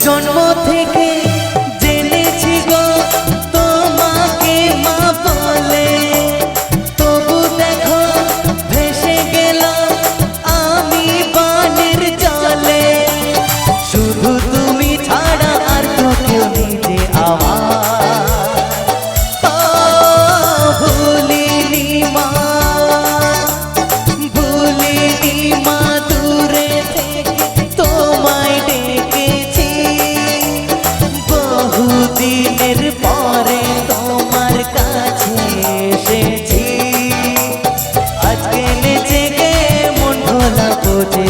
জন্ম থেকে দিনের পরে তোমার কাছে এসেছি। আজকে নিজেকে মন ভোলা বুঝে